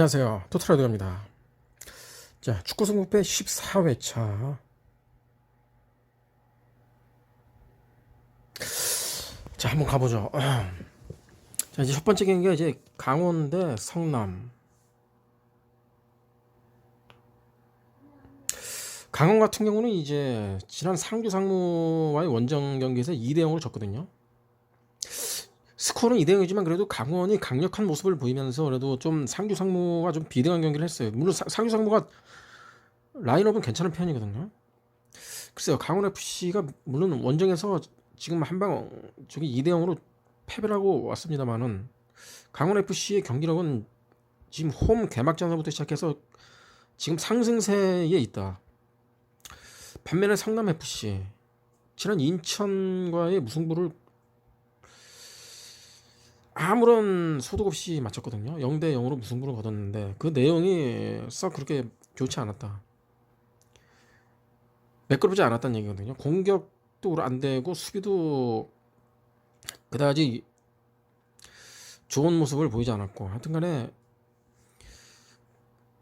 안녕하세요. 토트라드입니다. 자, 축구 승부패 14회차. 자, 한번 가보죠. 자, 이제 첫 번째 경기가 이제 강원 대 성남. 강원 같은 경우는 이제 지난 상주 상무와의 원정 경기에서 2대 0으로 졌거든요. 스코어는 2대 0이지만 그래도 강원이 강력한 모습을 보이면서 그래도 좀 상주 상무가 좀 비등한 경기를 했어요. 물론 사- 상주 상무가 라인업은 괜찮은 편이거든요. 글쎄요, 강원 FC가 물론 원정에서 지금 한방 저기 2대 0으로 패배를 하고 왔습니다만은 강원 FC의 경기력은 지금 홈 개막전서부터 시작해서 지금 상승세에 있다. 반면에 성남 FC 지난 인천과의 무승부를 아무런 소득 없이 맞췄거든요. 0대 0으로 무승부를 거뒀는데 그 내용이 썩 그렇게 좋지 않았다. 매끄럽지 않았다는 얘기거든요. 공격도 안 되고 수비도 그다지 좋은 모습을 보이지 않았고 하여튼간에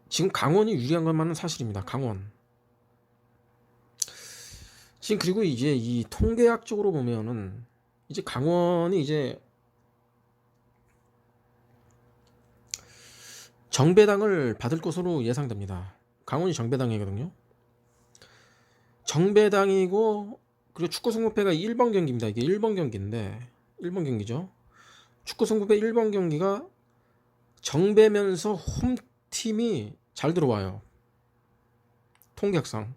지금 강원이 유리한 것만은 사실입니다. 강원. 지금 그리고 이제 이 통계학적으로 보면은 이제 강원이 이제 정배당을 받을 것으로 예상됩니다. 강원이 정배당이거든요. 정배당이고 그리고 축구 승부패가 1번 경기입니다. 이게 1번 경기인데 1번 경기죠. 축구 승부패 1번 경기가 정배면서 홈팀이 잘 들어와요. 통계학상.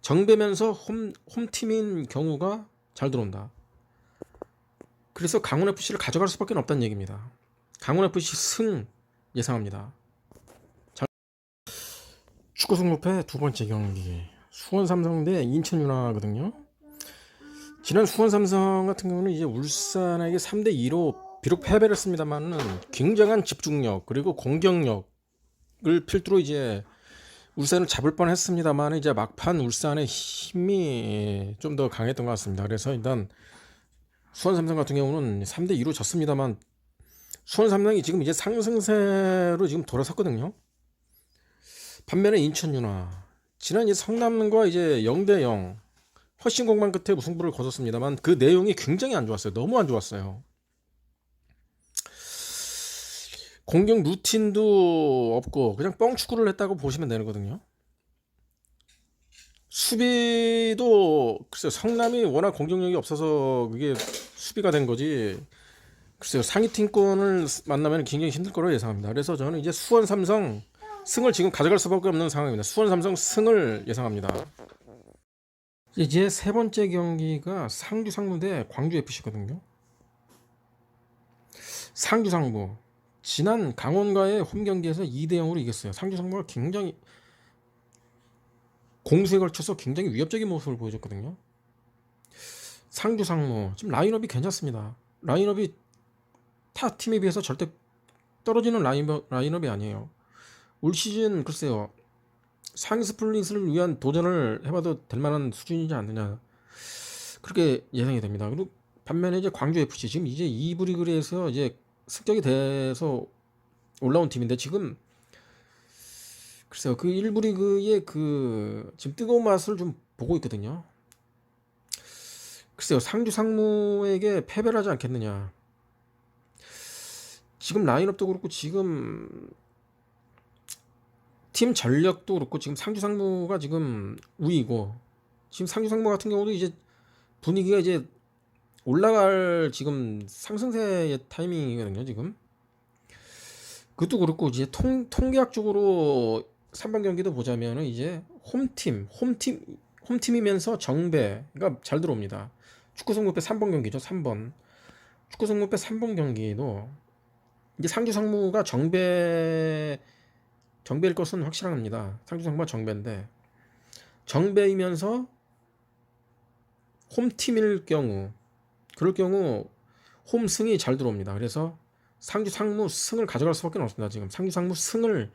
정배면서 홈, 홈팀인 경우가 잘 들어온다. 그래서 강원 FC를 가져갈 수밖에 없다는 얘기입니다. 강원 FC 승 예상합니다. 자, 축구 승부패 두 번째 경기 수원 삼성 대 인천 유나거든요. 지난 수원 삼성 같은 경우는 이제 울산에게 3대 2로 비록 패배를 했습니다만은 굉장한 집중력 그리고 공격력을 필두로 이제 울산을 잡을 뻔했습니다만 이제 막판 울산의 힘이 좀 더 강했던 것 같습니다. 그래서 일단 수원 삼성 같은 경우는 3대 2로 졌습니다만 수원 삼성이 지금 이제 상승세로 지금 돌아섰거든요. 반면에 인천 유나 지난 이제 성남과 이제 0대 0 훨씬 공방 끝에 무승부를 거뒀습니다만 그 내용이 굉장히 안 좋았어요. 너무 안 좋았어요. 공격 루틴도 없고 그냥 뻥 축구를 했다고 보시면 되거든요. 수비도 글쎄요 성남이 워낙 공격력이 없어서 그게 수비가 된 거지 글쎄요 상위 팀권을 만나면 굉장히 힘들 거로 예상합니다. 그래서 저는 이제 수원 삼성 승을 지금 가져갈 수밖에 없는 상황입니다. 수원 삼성 승을 예상합니다. 이제 세 번째 경기가 상주 상무 대 광주 FC거든요. 상주 상무 지난 강원과의 홈 경기에서 2대 0으로 이겼어요. 상주 상무가 굉장히 공수에 걸쳐서 굉장히 위협적인 모습을 보여줬거든요. 상주 상무 지금 라인업이 괜찮습니다. 라인업이 타 팀에 비해서 절대 떨어지는 라인업, 라인업이 아니에요. 올 시즌 글쎄요 상위 스플릿을 위한 도전을 해봐도 될 만한 수준이지 않느냐 그렇게 예상이 됩니다. 그리고 반면에 이제 광주 FC 지금 이제 2부 리그에서 이제 승격이 돼서 올라온 팀인데 지금 글쎄요 그 1부 리그의 그 지금 뜨거운 맛을 좀 보고 있거든요. 글쎄요 상주 상무에게 패배를 하지 않겠느냐. 지금 라인업도 그렇고 지금 팀 전력도 그렇고 지금 상주 상무가 지금 우위고 지금 상주 상무 같은 경우도 이제 분위기가 이제 올라갈 지금 상승세의 타이밍이거든요 지금. 그것도 그렇고 이제 통 통계학적으로 3번 경기도 보자면은 이제 홈팀 홈팀 홈팀이면서 정배가 잘 들어옵니다. 축구 승부패 3번 경기죠 3번. 축구 승부패 3번 경기도 이제 상주 상무가 정배 정배일 것은 확실합니다. 상주 상무가 정배인데 정배이면서 홈팀일 경우 그럴 경우 홈승이 잘 들어옵니다. 그래서 상주 상무 승을 가져갈 수밖에 없습니다. 지금 상주 상무 승을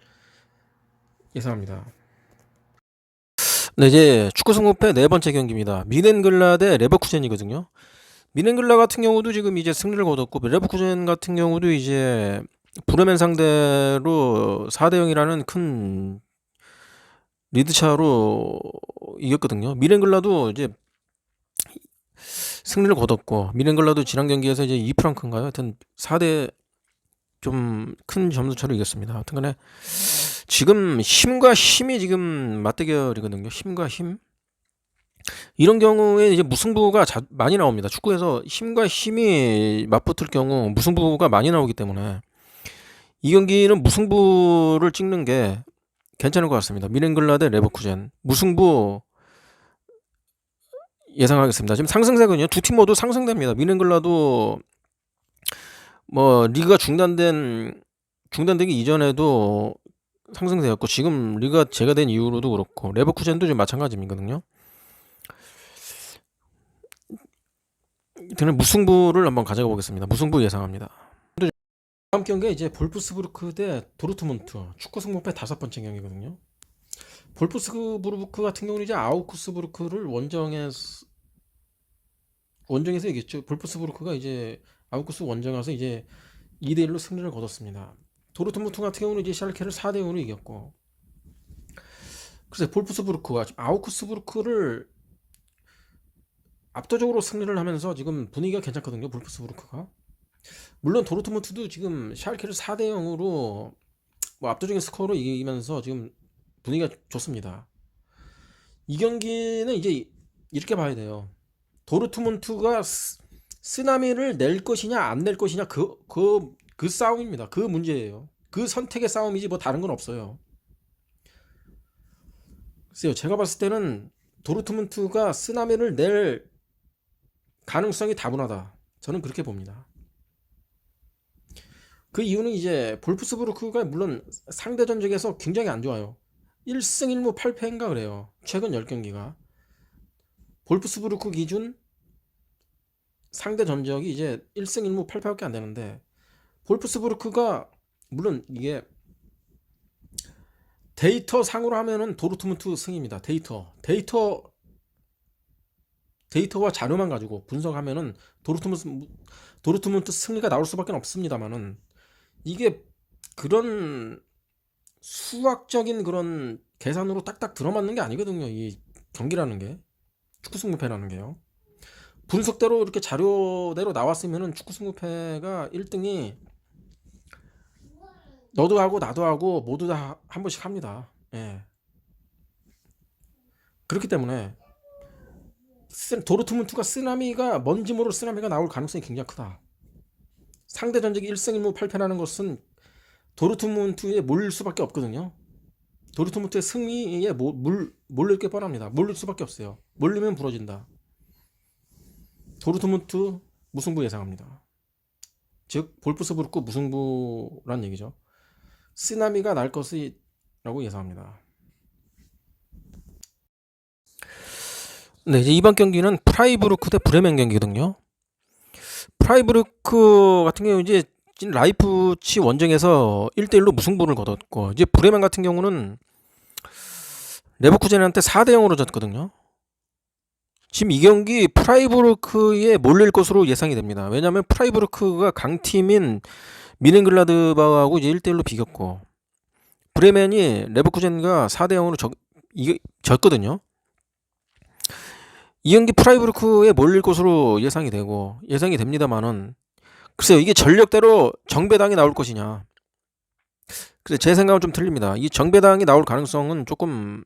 예상합니다. 네, 이제 축구 승부패 네 번째 경기입니다. 미넨글라 대 레버쿠젠이거든요. 미넨글라 같은 경우도 지금 이제 승리를 거뒀고 레버쿠젠 같은 경우도 이제 브레멘 상대로 4대 0이라는 큰 리드 차로 이겼거든요. 미렌글라도 이제 승리를 거뒀고 미렌글라도 지난 경기에서 이제 2프랑크인가요? 하여튼 4대 좀 큰 점수 차로 이겼습니다. 하여튼 간에 지금 힘과 힘이 지금 맞대결이거든요. 힘과 힘. 이런 경우에 이제 무승부가 자- 많이 나옵니다. 축구에서 힘과 힘이 맞붙을 경우 무승부가 많이 나오기 때문에 이 경기는 무승부를 찍는 게 괜찮을 것 같습니다. 미렌글라 대 레버쿠젠 무승부 예상하겠습니다. 지금 상승세거든요. 두 팀 모두 상승됩니다. 미렌글라도 뭐 리그가 중단된 중단되기 이전에도 상승세였고 지금 리그가 재가된 이후로도 그렇고 레버쿠젠도 좀 마찬가지거든요. 저는 무승부를 한번 가져가 보겠습니다. 무승부 예상합니다. 다음 경기가 이제 볼프스부르크 대 도르트문트 축구 승부패 다섯 번째 경기거든요. 볼프스부르크 같은 경우는 이제 아우크스부르크를 원정에서 원정에서 이겼죠. 볼프스부르크가 이제 아우크스 원정 가서 이제 2대 1로 승리를 거뒀습니다. 도르트문트 같은 경우는 이제 샬케를 4대 0으로 이겼고 그래서 볼프스부르크가 아우크스부르크를 압도적으로 승리를 하면서 지금 분위기가 괜찮거든요. 볼프스부르크가. 물론 도르트문트도 지금 샬케를 4대 0으로 뭐 압도적인 스코어로 이기면서 지금 분위기가 좋습니다. 이 경기는 이제 이렇게 봐야 돼요. 도르트문트가 스- 쓰나미를 낼 것이냐 안 낼 것이냐 그 그 그 싸움입니다. 그 문제예요. 그 선택의 싸움이지 뭐 다른 건 없어요. 글쎄요. 제가 봤을 때는 도르트문트가 쓰나미를 낼 가능성이 다분하다. 저는 그렇게 봅니다. 그 이유는 이제 볼프스부르크가 물론 상대 전적에서 굉장히 안 좋아요. 1승 1무 8패인가 그래요. 최근 10경기가. 볼프스부르크 기준 상대 전적이 이제 1승 1무 8패밖에 안 되는데 볼프스부르크가 물론 이게 데이터 상으로 하면은 도르트문트 승입니다. 데이터. 데이터 데이터와 자료만 가지고 분석하면은 도르트문트 도르트문트 승리가 나올 수밖에 없습니다만은 이게 그런 수학적인 그런 계산으로 딱딱 들어맞는 게 아니거든요. 이 경기라는 게 축구 승부패라는 게요. 분석대로 이렇게 자료대로 나왔으면은 축구 승부패가 1등이 너도 하고 나도 하고 모두 다 한 번씩 합니다. 예. 그렇기 때문에 쓰- 도르트문트가 쓰나미가 뭔지 모를 쓰나미가 나올 가능성이 굉장히 크다. 상대 전적이 1승 1무 8패라는 것은 도르트문트에 몰릴 수밖에 없거든요. 도르트문트의 승리에 모- 물, 몰릴 게 뻔합니다. 몰릴 수밖에 없어요. 몰리면 부러진다. 도르트문트 무승부 예상합니다. 즉 볼프스부르크 무승부란 얘기죠. 쓰나미가 날 것이라고 예상합니다. 네, 이제 이번 경기는 프라이부르크 대 브레멘 경기거든요. 프라이부르크 같은 경우 이제 진 라이프치 원정에서 1대1로 무승부를 거뒀고 이제 브레멘 같은 경우는 레버쿠젠한테 4대 0으로 졌거든요. 지금 이 경기 프라이부르크에 몰릴 것으로 예상이 됩니다. 왜냐하면 프라이부르크가 강팀인 미넨글라드바하고 이제 1대1로 비겼고 브레멘이 레버쿠젠과 4대 0으로 적, 이게, 졌거든요. 이 경기 프라이부르크에 몰릴 것으로 예상이 되고 예상이 됩니다만은 글쎄요 이게 전력대로 정배당이 나올 것이냐. 그래서 제 생각은 좀 틀립니다. 이 정배당이 나올 가능성은 조금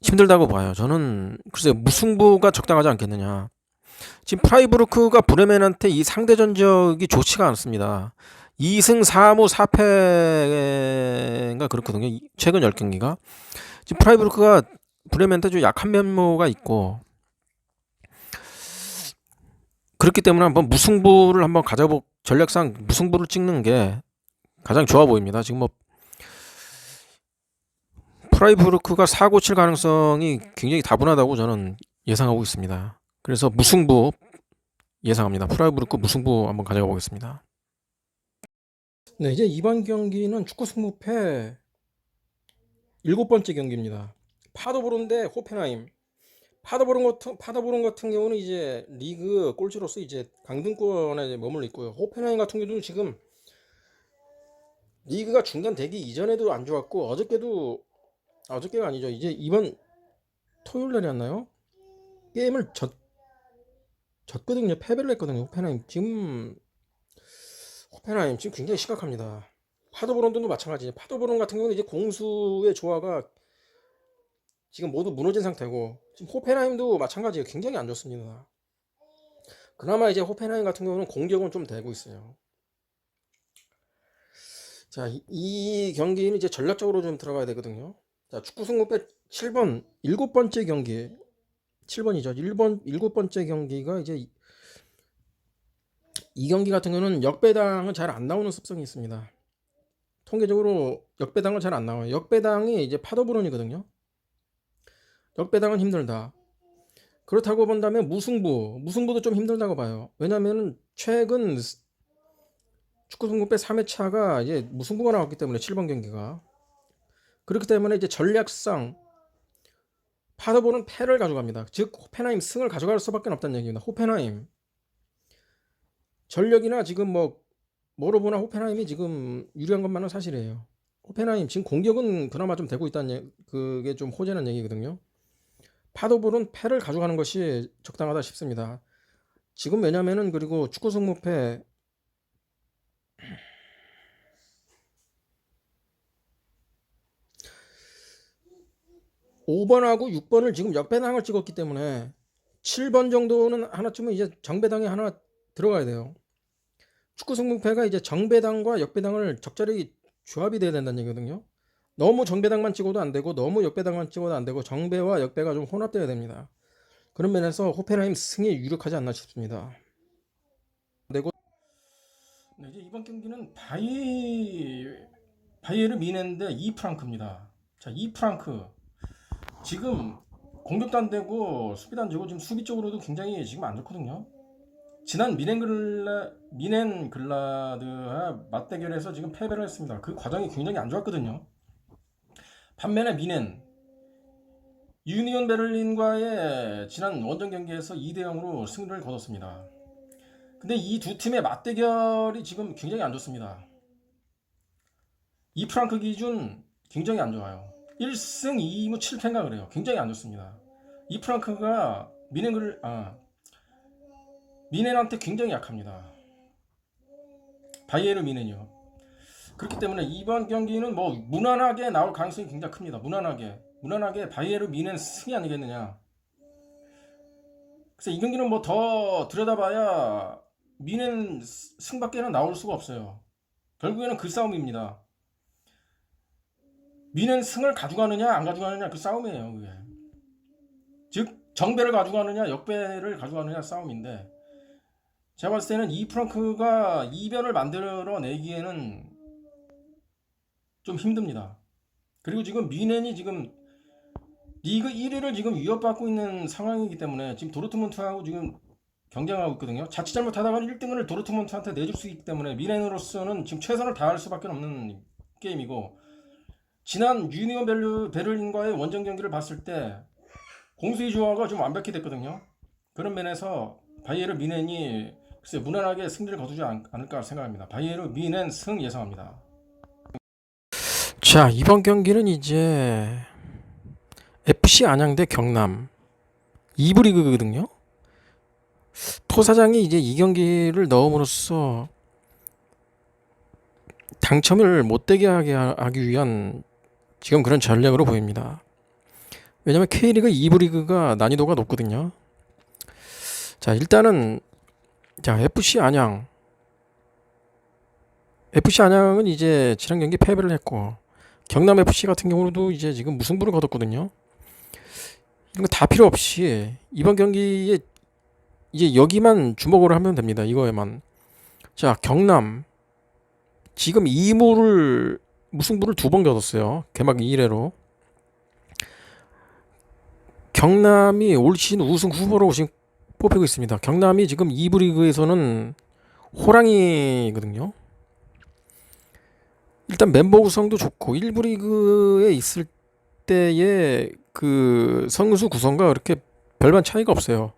힘들다고 봐요. 저는 글쎄요 무승부가 적당하지 않겠느냐. 지금 프라이부르크가 브레멘한테 이 상대 전적이 좋지가 않습니다. 2승 4무 4패가 그렇거든요 이- 최근 10경기가. 지금 프라이부르크가 브레멘한테 좀 약한 면모가 있고 그렇기 때문에 한번 무승부를 한번 가져보 전략상 무승부를 찍는 게 가장 좋아 보입니다. 지금 뭐 프라이부르크가 사고 칠 가능성이 굉장히 다분하다고 저는 예상하고 있습니다. 그래서 무승부 예상합니다. 프라이부르크 무승부 한번 가져가 보겠습니다. 네, 이제 이번 경기는 축구 승부패 일곱 번째 경기입니다. 대 호펜하임. 파더보른 같은 파더보른 같은 경우는 이제 리그 꼴찌로서 이제 강등권에 머물러 있고요. 호펜하임 같은 경우도 지금 리그가 중단되기 이전에도 안 좋았고 어저께도 아, 어저께가 아니죠. 이제 이번 토요일 날이었나요? 게임을 졌 졌거든요. 패배를 했거든요. 호펜하임 지금 호펜하임 지금 굉장히 심각합니다. 파더보론도 마찬가지. 파더보론 같은 경우는 이제 공수의 조화가 지금 모두 무너진 상태고 지금 호펜하임도 마찬가지예요. 굉장히 안 좋습니다. 그나마 이제 호펜하임 같은 경우는 공격은 좀 되고 있어요. 자, 이, 이 경기는 이제 전략적으로 좀 들어가야 되거든요. 자, 축구 승부배 7번 일곱 번째 경기 7번이죠. 1번 일곱 번째 경기가 이제 이, 이 경기 같은 경우는 역배당은 잘 안 나오는 습성이 있습니다. 통계적으로 역배당은 잘 안 나와요. 역배당이 이제 파도불원이거든요. 역배당은 힘들다. 그렇다고 본다면 무승부, 무승부도 좀 힘들다고 봐요. 왜냐면은 최근 축구 승부배 3회차가 이제 무승부가 나왔기 때문에 7번 경기가 그렇기 때문에 이제 전략상 파더보는 패를 가져갑니다. 즉 호펜하임 승을 가져갈 수밖에 없다는 얘기입니다. 호펜하임 전력이나 지금 뭐 뭐로 보나 호펜하임이 지금 유리한 것만은 사실이에요. 호펜하임 지금 공격은 그나마 좀 되고 있다는 얘- 그게 좀 호재는 얘기거든요. 파도볼은 패를 가져가는 것이 적당하다 싶습니다. 지금 왜냐면은 그리고 축구 승무패 (5번하고) (6번을) 지금 역배당을 찍었기 때문에 (7번) 정도는 하나쯤은 이제 정배당에 하나 들어가야 돼요 축구 승무패가 이제 정배당과 역배당을 적절히 조합이 돼야 된다는 얘기거든요 너무 정배당만 찍어도 안 되고 너무 역배당만 찍어도 안 되고 정배와 역배가 좀 혼합돼야 됩니다. 그런 면에서 호펜하임 승이 유력하지 않나 싶습니다. 그리고 네, 이제 이번 경기는 바이 바이에르 미넨데 2 프랑크입니다. 자, 2 프랑크 지금 공격도 안 되고 수비도 안 되고 지금 수비 쪽으로도 굉장히 지금 안 좋거든요. 지난 미넨 글라 미넨 글라드와 맞대결에서 지금 패배를 했습니다. 그 과정이 굉장히 안 좋았거든요. 반면에 미넨 유니온 베를린과의 지난 원정 경기에서 2대 0으로 승리를 거뒀습니다. 근데 이 두 팀의 맞대결이 지금 굉장히 안 좋습니다. 이 프랑크 기준 굉장히 안 좋아요. 1승 2무 7패인가 그래요. 굉장히 안 좋습니다. 이 프랑크가 미넨을 아 미넨한테 굉장히 약합니다. 바이에르 미넨이요. 그렇기 때문에 이번 경기는 뭐 무난하게 나올 가능성이 굉장히 큽니다. 무난하게 무난하게 바이에르 미넨 승이 아니겠느냐. 그래서 이 경기는 뭐 더 들여다봐야 미넨 승밖에는 나올 수가 없어요. 결국에는 그 싸움입니다. 미넨 승을 가져가느냐 안 가져가느냐 그 싸움이에요. 그게. 즉 정배를 가져가느냐 역배를 가져가느냐 싸움인데 제가 봤을 때는 이 프랑크가 이변을 만들어 내기에는 좀 힘듭니다. 그리고 지금 미넨이 지금 리그 1위를 지금 위협받고 있는 상황이기 때문에 지금 도르트문트하고 지금 경쟁하고 있거든요. 자칫 잘못하다가 1등을 도르트문트한테 내줄 수 있기 때문에 미넨으로서는 지금 최선을 다할 수밖에 없는 게임이고 지난 유니온 베르, 베를린과의 원정 경기를 봤을 때 공수의 조화가 좀 완벽히 됐거든요. 그런 면에서 바이에르 미넨이 글쎄 무난하게 승리를 거두지 않, 않을까 생각합니다. 바이에르 미넨 승 예상합니다. 자, 이번 경기는 이제 FC 안양 대 경남 2부 리그거든요. 토 사장이 이제 이 경기를 넣음으로써 당첨을 못되게 하기 위한 지금 그런 전략으로 보입니다. 왜냐면 K리그 2부 리그가 난이도가 높거든요. 자, 일단은 자, FC 안양 FC 안양은 이제 지난 경기 패배를 했고 경남 FC 같은 경우도 이제 지금 무승부를 거뒀거든요. 이런 거 다 필요 없이 이번 경기에 이제 여기만 주목을 하면 됩니다. 이거에만. 자, 경남 지금 2무를 무승부를 두번 거뒀어요. 개막 2회로. 경남이 올 시즌 우승 후보로 지금 뽑히고 있습니다. 경남이 지금 2부 리그에서는 호랑이거든요. 일단 멤버 구성도 좋고 1부 리그에 있을 때의 그 선수 구성과 그렇게 별반 차이가 없어요.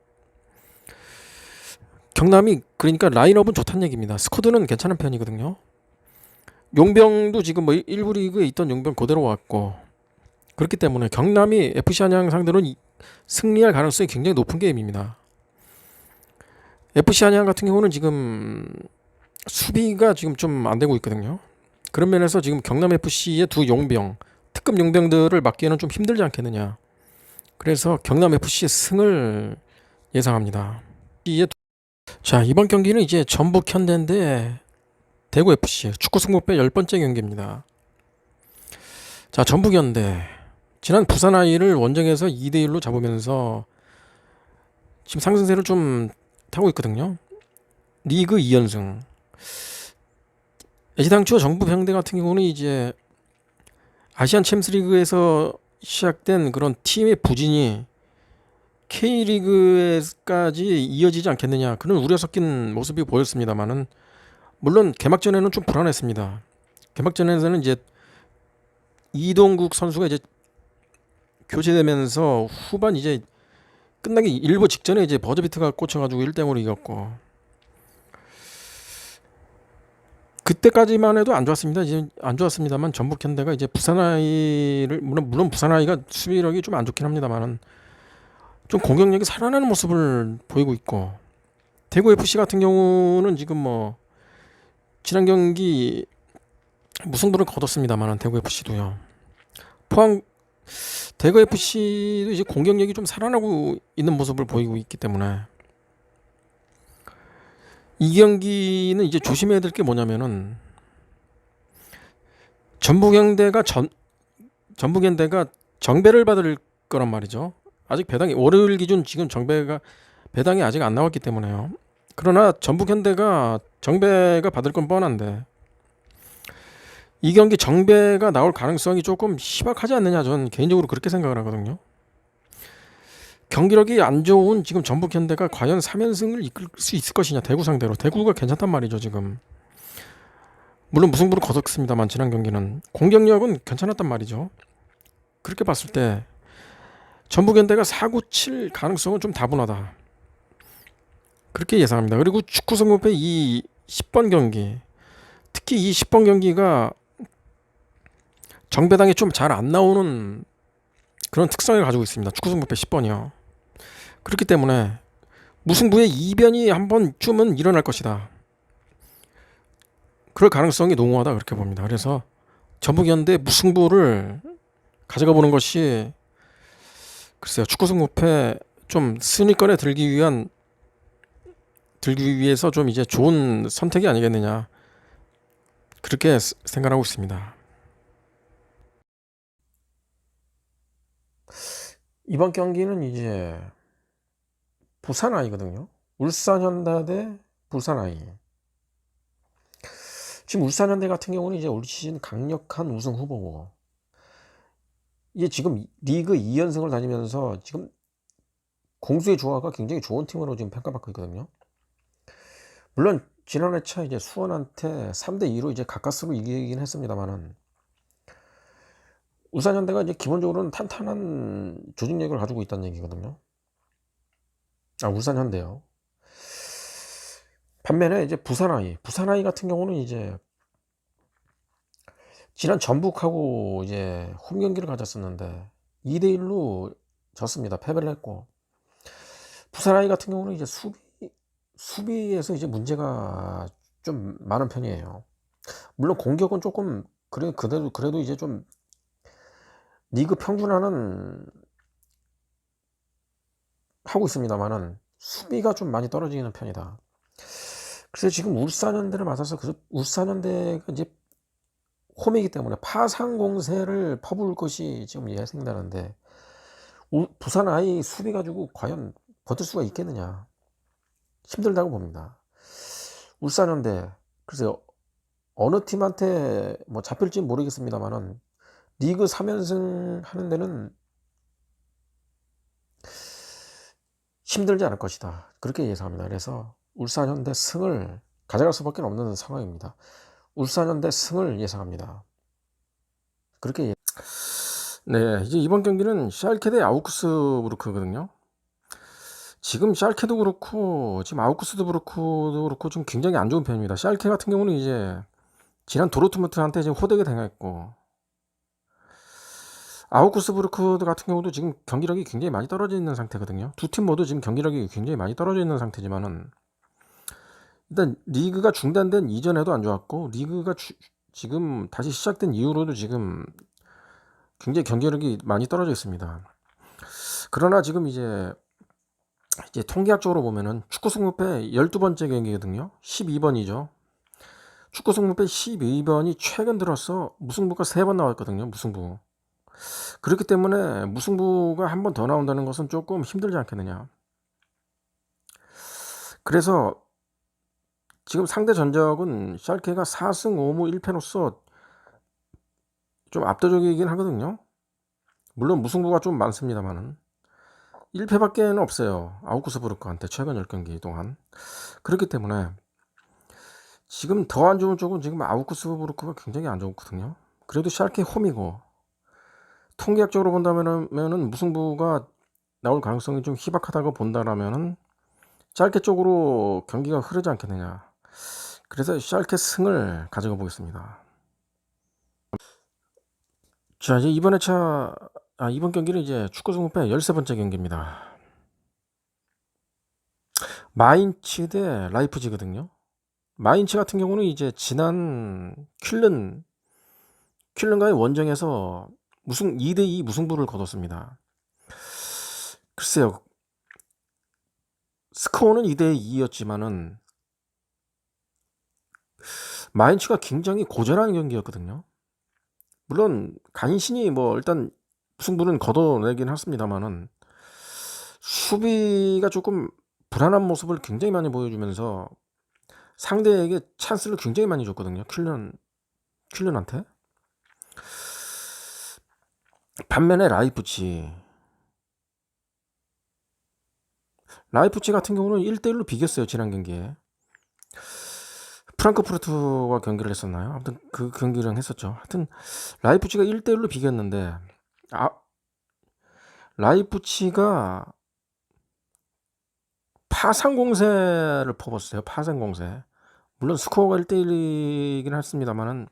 경남이 그러니까 라인업은 좋다는 얘기입니다. 스쿼드는 괜찮은 편이거든요. 용병도 지금 뭐 일부 리그에 있던 용병 그대로 왔고 그렇기 때문에 경남이 FC 안양 상대로 는 승리할 가능성이 굉장히 높은 게임입니다. FC 안양 같은 경우는 지금 수비가 지금 좀 안 되고 있거든요. 그런 면에서 지금 경남 FC의 두 용병, 특급 용병들을 막기에는 좀 힘들지 않겠느냐. 그래서 경남 FC의 승을 예상합니다. 자 이번 경기는 이제 전북 현대인데 대구 FC 축구 승부배 열 번째 경기입니다. 자 전북 현대 지난 부산 아이를 원정에서 2대 1로 잡으면서 지금 상승세를 좀 타고 있거든요. 리그 2연승. 애시당초 정부 평대 같은 경우는 이제 아시안 챔스리그에서 시작된 그런 팀의 부진이 K리그에까지 이어지지 않겠느냐 그런 우려 섞인 모습이 보였습니다만은 물론 개막전에는 좀 불안했습니다. 개막전에서는 이제 이동국 선수가 이제 교체되면서 후반 이제 끝나기 일부 직전에 이제 버저비트가 꽂혀가지고 1대0으로 이겼고 그때까지만 해도 안 좋았습니다. 이제 안 좋았습니다만 전북 현대가 이제 부산 아이를 물론 물론 부산 아이가 수비력이 좀 안 좋긴 합니다만은 좀 공격력이 살아나는 모습을 보이고 있고 대구 FC 같은 경우는 지금 뭐 지난 경기 무승부를 거뒀습니다만은 대구 FC도요. 포항 대구 FC도 이제 공격력이 좀 살아나고 있는 모습을 보이고 있기 때문에 이 경기는 이제 조심해야 될 게 뭐냐면은 전북현대가 전 전북현대가 정배를 받을 거란 말이죠. 아직 배당이 월요일 기준 지금 정배가 배당이 아직 안 나왔기 때문에요. 그러나 전북현대가 정배가 받을 건 뻔한데 이 경기 정배가 나올 가능성이 조금 희박하지 않느냐 저는 개인적으로 그렇게 생각을 하거든요. 경기력이 안 좋은 지금 전북 현대가 과연 3연승을 이끌 수 있을 것이냐 대구 상대로. 대구가 괜찮단 말이죠 지금. 물론 무승부를 거뒀습니다만 지난 경기는. 공격력은 괜찮았단 말이죠. 그렇게 봤을 때 전북 현대가 4구 칠 가능성은 좀 다분하다. 그렇게 예상합니다. 그리고 축구 성급의 이 10번 경기 특히 이 10번 경기가 정배당이 좀 잘 안 나오는 그런 특성을 가지고 있습니다. 축구 성급의 10번이요 그렇기 때문에 무승부의 이변이 한 번쯤은 일어날 것이다. 그럴 가능성이 농후하다 그렇게 봅니다. 그래서 전북현대 무승부를 가져가 보는 것이 글쎄요 축구 승부패 좀 순위권에 들기 위한 들기 위해서 좀 이제 좋은 선택이 아니겠느냐 그렇게 생각하고 있습니다. 이번 경기는 이제 부산 아이거든요. 울산 현대 대 부산 아이. 지금 울산 현대 같은 경우는 이제 올 시즌 강력한 우승 후보고 이게 지금 리그 2연승을 다니면서 지금 공수의 조화가 굉장히 좋은 팀으로 지금 평가받고 있거든요. 물론 지난 회차 이제 수원한테 3대 2로 이제 가까스로 이기긴 했습니다만은 울산현대가 이제 기본적으로는 탄탄한 조직력을 가지고 있다는 얘기거든요. 아, 울산 현대요. 반면에 이제 부산 아이, 부산 아이 같은 경우는 이제 지난 전북하고 이제 홈 경기를 가졌었는데 2대 1로 졌습니다. 패배를 했고 부산 아이 같은 경우는 이제 수비 수비에서 이제 문제가 좀 많은 편이에요. 물론 공격은 조금 그래 그래도 그래도 이제 좀 리그 평균하는 하고 있습니다만은 수비가 좀 많이 떨어지는 편이다. 그래서 지금 울산현대를 맞아서 그 울산현대가 이제 홈이기 때문에 파상 공세를 퍼부을 것이 지금 예상되는데 부산 아이 수비 가지고 과연 버틸 수가 있겠느냐 힘들다고 봅니다. 울산현대 글쎄요 어느 팀한테 뭐 잡힐지 모르겠습니다만은 리그 3연승 하는 데는 힘들지 않을 것이다. 그렇게 예상합니다. 그래서 울산현대 승을 가져갈 수밖에 없는 상황입니다. 울산현대 승을 예상합니다. 그렇게 예... 네 이제 이번 경기는 샬케 대 아우크스부르크거든요. 지금 샬케도 그렇고 지금 아우쿠스도 그렇고 그렇고 좀 굉장히 안 좋은 편입니다. 샬케 같은 경우는 이제 지난 도르트문트한테 지금 호되게 당했고 아우쿠스부르크 같은 경우도 지금 경기력이 굉장히 많이 떨어져 있는 상태거든요. 두 팀 모두 지금 경기력이 굉장히 많이 떨어져 있는 상태지만은 일단 리그가 중단된 이전에도 안 좋았고 리그가 주- 지금 다시 시작된 이후로도 지금 굉장히 경기력이 많이 떨어져 있습니다. 그러나 지금 이제 이제 통계학적으로 보면은 축구 승무패 12번째 경기거든요. 12번이죠. 축구 승무패 12번이 최근 들어서 무승부가 3번 나왔거든요. 무승부. 그렇기 때문에 무승부가 한 번 더 나온다는 것은 조금 힘들지 않겠느냐. 그래서 지금 상대 전적은 샬케가 4승 5무 1패로서 좀 압도적이긴 하거든요. 물론 무승부가 좀 많습니다만은 1패밖에는 없어요. 아우쿠스부르크한테 최근 10경기 동안. 그렇기 때문에 지금 더 안 좋은 쪽은 지금 아우쿠스부르크가 굉장히 안 좋거든요. 그래도 샬케 홈이고 통계학적으로 본다면은 면은 무승부가 나올 가능성이 좀 희박하다고 본다라면은 샬케 쪽으로 경기가 흐르지 않겠느냐. 그래서 샬케 승을 가져가 보겠습니다. 자, 이제 이번 회차 아, 이번 경기는 이제 축구 승부패 13번째 경기입니다. 마인츠 대 라이프지거든요. 마인츠 같은 경우는 이제 지난 퀼른 퀼른과의 원정에서 무승 2대2 무승부를 거뒀습니다. 글쎄요. 스코어는 2대2였지만은 마인츠가 굉장히 고전한 경기였거든요. 물론 간신히 뭐 일단 승부는 걷어내긴 했습니다만은 수비가 조금 불안한 모습을 굉장히 많이 보여주면서 상대에게 찬스를 굉장히 많이 줬거든요. 퀼런 퀼런한테. 반면에 라이프치 라이프치 같은 경우는 1대1로 비겼어요. 지난 경기에. 프랑크푸르트와 경기를 했었나요? 아무튼 그 경기를 했었죠. 하여튼 라이프치가 1대1로 비겼는데 아 라이프치가 파상 공세를 퍼붓어요. 파상 공세. 물론 스코어가 1대1이긴 했습니다만은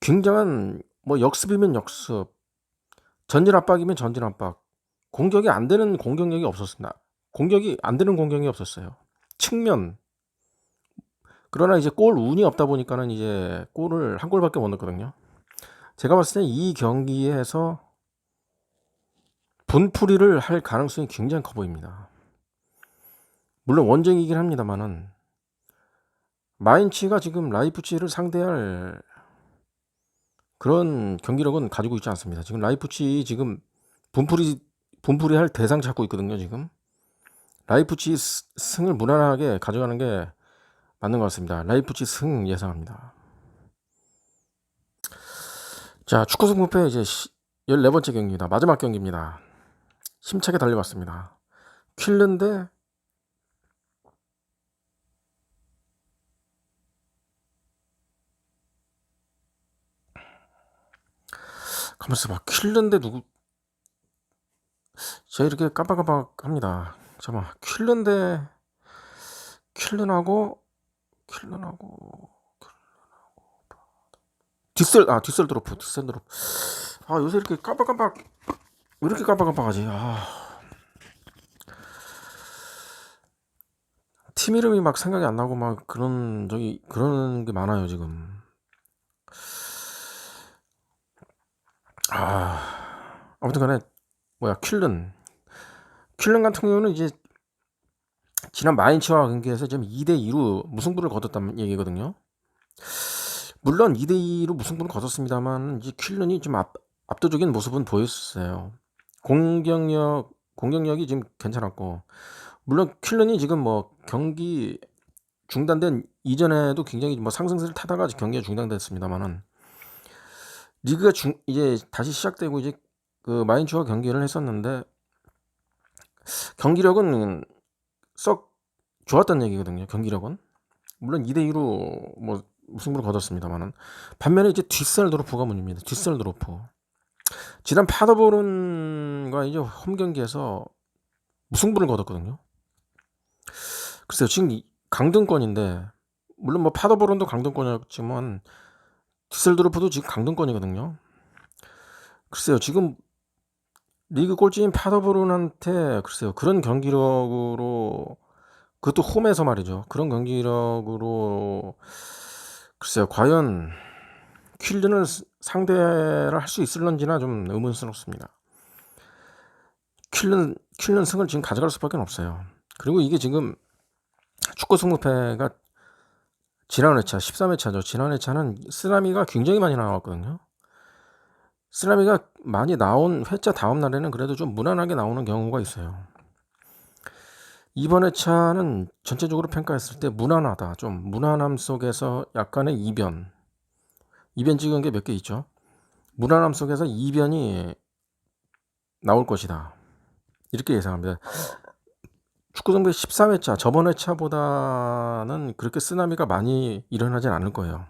굉장한 뭐 역습이면 역습, 전진 압박이면 전진 압박, 공격이 안 되는 공격력이 없었습니다. 공격이 안 되는 공격이 없었어요. 측면. 그러나 이제 골 운이 없다 보니까는 이제 골을 한 골밖에 못 넣었거든요. 제가 봤을 때 이 경기에서 분풀이를 할 가능성이 굉장히 커 보입니다. 물론 원정이긴 합니다만은 마인츠가 지금 라이프치를 상대할 그런 경기력은 가지고 있지 않습니다. 지금 라이프치 지금 분풀이 분풀이 할 대상 찾고 있거든요. 지금 라이프치 스- 승을 무난하게 가져가는 게 맞는 것 같습니다. 라이프치 승 예상합니다. 자 축구 승부패 이제 14번째 경기입니다. 마지막 경기입니다. 힘차게 달려왔습니다. 퀼른데 가만있어 봐. 퀼른데 누구 제가 이렇게 깜빡깜빡합니다. 잠깐만 퀼른데 퀼른하고 퀼른하고 디셀 아 디셀드로프 디셀드로프 아 요새 이렇게 깜빡깜빡 왜 이렇게 깜빡깜빡하지 아 팀 이름이 막 생각이 안 나고 막 그런 저기 그런 게 많아요 지금 아 아무튼 간에 뭐야 퀼른 퀼른 같은 경우는 이제 지난 마인츠와 경기에서 지금 2대 2로 무승부를 거뒀다는 얘기거든요. 물론 2대 2로 무승부를 거뒀습니다만 이제 퀼른이 좀 압, 압도적인 모습은 보였어요. 공격력 공격력이 지금 괜찮았고 물론 퀼른이 지금 뭐 경기 중단된 이전에도 굉장히 뭐 상승세를 타다가 경기가 중단됐습니다만은 리그가 중 이제 다시 시작되고 이제 그 마인츠와 경기를 했었는데 경기력은 썩 좋았다는 얘기거든요. 경기력은 물론 2대 2로 뭐 무승부를 거뒀습니다만은 반면에 이제 뒷셀드로프가 문제입니다. 뒷셀드로프 지난 파더보른과 이제 홈 경기에서 무승부를 거뒀거든요. 글쎄요, 지금 이 강등권인데 물론 뭐 파더보론도 강등권이었지만 디셀드로프도 지금 강등권이거든요. 글쎄요, 지금 리그 꼴찌인 파더보론한테 글쎄요 그런 경기력으로 그것도 홈에서 말이죠. 그런 경기력으로 글쎄요 과연 퀼른을 상대를 할 수 있을런지나 좀 의문스럽습니다. 퀼른 퀼른 승을 지금 가져갈 수밖에 없어요. 그리고 이게 지금 축구 승부패가 지난 회차 13회차죠. 지난 회차는 쓰나미가 굉장히 많이 나왔거든요. 쓰나미가 많이 나온 회차 다음 날에는 그래도 좀 무난하게 나오는 경우가 있어요. 이번 회차는 전체적으로 평가했을 때 무난하다. 좀 무난함 속에서 약간의 이변. 이변 찍은 게 몇 개 있죠. 무난함 속에서 이변이 나올 것이다. 이렇게 예상합니다. 축구 정배 13회차 저번 회차보다는 그렇게 쓰나미가 많이 일어나진 않을 거예요.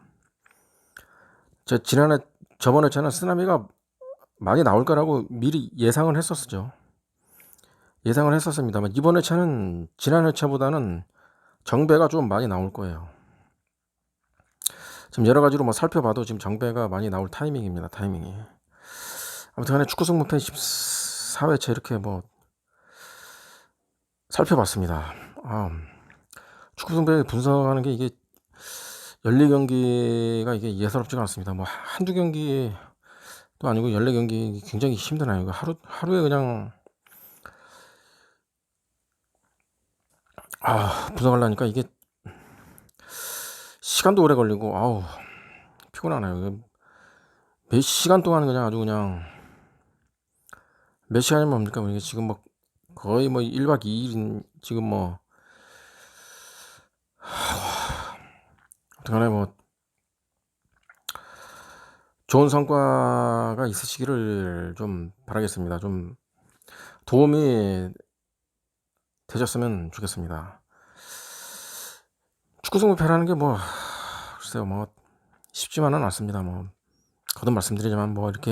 제 지난해 저번 회차는 쓰나미가 많이 나올 거라고 미리 예상을 했었죠. 예상을 했었습니다만 이번 회차는 지난 회차보다는 정배가 좀 많이 나올 거예요. 지금 여러 가지로 뭐 살펴봐도 지금 정배가 많이 나올 타이밍입니다. 타이밍이. 아무튼 간에 축구 승부편 14회차 이렇게 뭐 살펴봤습니다. 아, 축구 승배 분석하는 게 이게 열리 경기가 이게 예사롭지가 않습니다. 뭐 한두 경기도 아니고 열네 경기 굉장히 힘드나요. 이거 하루 하루에 그냥 아 분석하려니까 이게 시간도 오래 걸리고 아우 피곤하네요. 몇 시간 동안 그냥 아주 그냥 몇 시간이면 뭡니까? 지금 뭐 거의 뭐 1박 2일인 지금 뭐 어떡하네 뭐 좋은 성과가 있으시기를 좀 바라겠습니다. 좀 도움이 되셨으면 좋겠습니다. 축구 승부패라는 게 뭐 글쎄요 뭐 쉽지만은 않습니다. 뭐 거듭 말씀드리지만 뭐 이렇게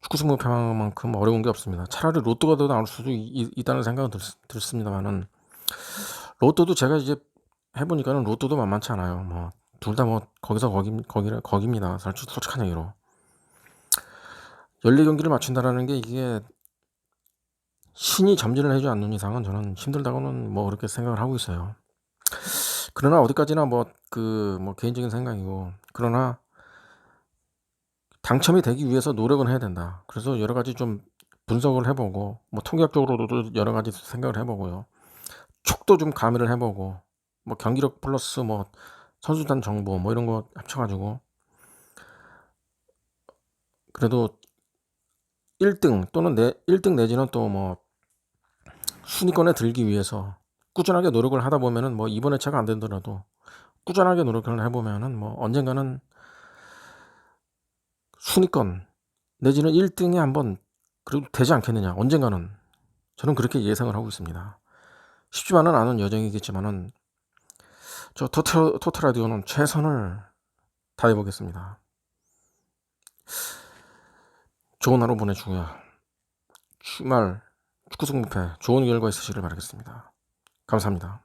축구 승부패만큼 어려운 게 없습니다. 차라리 로또가 더 나올 수도 있, 있다는 생각은 들, 들습니다만은 로또도 제가 이제 해보니까는 로또도 만만치 않아요. 뭐 둘 다뭐 거기서 거기 거기 거기입니다. 솔직, 솔직한 얘기로 열네 경기를 맞춘다라는 게 이게 신이 점진을 해주지 않는 이상은 저는 힘들다고는 뭐 그렇게 생각을 하고 있어요. 그러나 어디까지나 뭐 그뭐 개인적인 생각이고 그러나 당첨이 되기 위해서 노력은 해야 된다. 그래서 여러 가지 좀 분석을 해보고 뭐 통계학적으로도 여러 가지 생각을 해보고요. 촉도 좀 가미를 해보고 뭐 경기력 플러스 뭐 선수단 정보 뭐 이런 거 합쳐가지고 그래도 1등 또는 내 1등 내지는 또 뭐 순위권에 들기 위해서 꾸준하게 노력을 하다 보면은 뭐 이번 회차가 안 되더라도 꾸준하게 노력을 해보면은 뭐 언젠가는 순위권 내지는 1등에 한번 그래도 되지 않겠느냐 언젠가는 저는 그렇게 예상을 하고 있습니다. 쉽지만은 않은 여정이겠지만은 저 토트, 토트 라디오는 최선을 다해 보겠습니다. 좋은 하루 보내주고요. 주말 축구 승부패 좋은 결과 있으시길 바라겠습니다. 감사합니다.